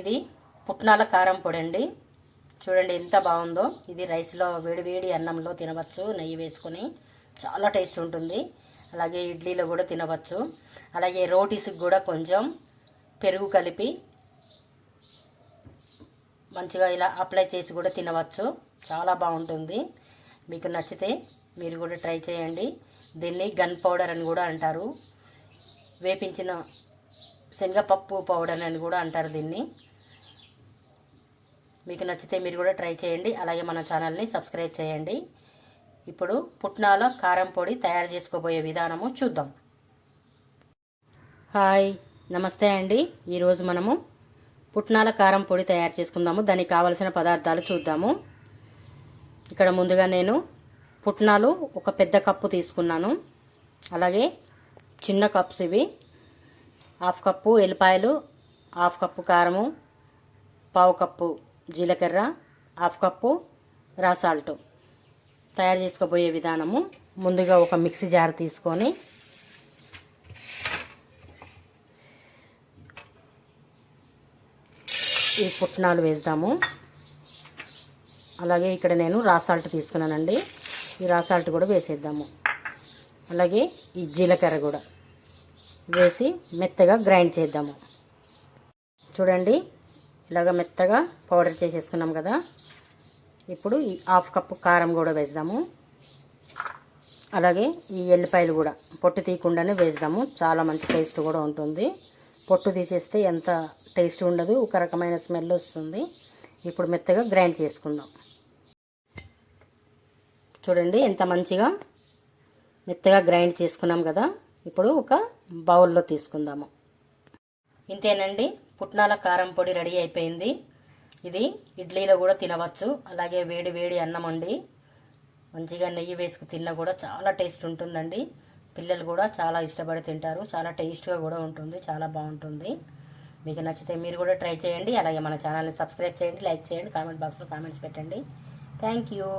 ఇది పుట్నాల కారం పొడి అండి చూడండి ఎంత బాగుందో. ఇది రైస్లో వేడి వేడి అన్నంలో తినవచ్చు నెయ్యి వేసుకొని. చాలా టేస్ట్ ఉంటుంది. అలాగే ఇడ్లీలో కూడా తినవచ్చు. అలాగే రోటీస్కి కూడా కొంచెం పెరుగు కలిపి మంచిగా ఇలా అప్లై చేసి కూడా తినవచ్చు. చాలా బాగుంటుంది. మీకు నచ్చితే మీరు కూడా ట్రై చేయండి. దీన్ని గన్ పౌడర్ అని కూడా అంటారు. వేపించిన శనగపప్పు పౌడర్ అని కూడా అంటారు దీన్ని. మీకు నచ్చితే మీరు కూడా ట్రై చేయండి. అలాగే మన ఛానల్ని సబ్స్క్రైబ్ చేయండి. ఇప్పుడు పుట్నాల కారం పొడి తయారు చేసుకోబోయే విధానము చూద్దాం. హాయ్ నమస్తే అండి. ఈరోజు మనము పుట్నాల కారం పొడి తయారు చేసుకుందాము. దానికి కావలసిన పదార్థాలు చూద్దాము. ఇక్కడ ముందుగా నేను పుట్నాలు ఒక పెద్ద కప్పు తీసుకున్నాను. అలాగే చిన్న కప్స్ ఇవి. హాఫ్ కప్పు ఎల్లిపాయలు హాఫ్ కప్పు కారము పావు కప్పు జీలకర్ర హాఫ్ కప్పు రాసాల్ట్ తయారు చేసుకోబోయే విధానము. ముందుగా ఒక మిక్సీ జార్ తీసుకొని ఈ పుట్నాలు వేద్దాము. అలాగే ఇక్కడ నేను రాసాల్ట్ తీసుకున్నానండి. ఈ రాసాల్ట్ కూడా వేసేద్దాము. అలాగే ఈ జీలకర్ర కూడా. వేసి మెత్తగా గ్రైండ్ చేద్దాము. చూడండి ఇలాగ మెత్తగా పౌడర్ చేసేసుకున్నాం కదా. ఇప్పుడు ఈ హాఫ్ కప్పు కారం కూడా వేద్దాము. అలాగే ఈ ఎల్లిపాయలు కూడా పొట్టు తీయకుండానే వేద్దాము. చాలా మంచి టేస్ట్ కూడా ఉంటుంది. పొట్టు తీసేస్తే ఎంత టేస్ట్ ఉండదు ఒక రకమైన స్మెల్ వస్తుంది. ఇప్పుడు మెత్తగా గ్రైండ్ చేసుకుందాం. చూడండి ఎంత మంచిగా మెత్తగా గ్రైండ్ చేసుకున్నాం కదా. ఇప్పుడు ఒక బౌల్లో తీసుకుందాము. ఇంతేనండి పుట్నాల కారం పొడి రెడీ అయిపోయింది. ఇది ఇడ్లీలో కూడా తినవచ్చు అలాగే వేడి వేడి అన్నం అండి. మంచిగా నెయ్యి వేసుకు తిన్నా కూడా చాలా టేస్ట్ ఉంటుందండి. పిల్లలు కూడా చాలా ఇష్టపడి తింటారు చాలా టేస్ట్గా కూడా ఉంటుంది చాలా బాగుంటుంది. మీకు నచ్చితే మీరు కూడా ట్రై చేయండి అలాగే మన ఛానల్ని సబ్స్క్రైబ్ చేయండి లైక్ చేయండి కామెంట్ బాక్స్లో కామెంట్స్ పెట్టండి. Thank you.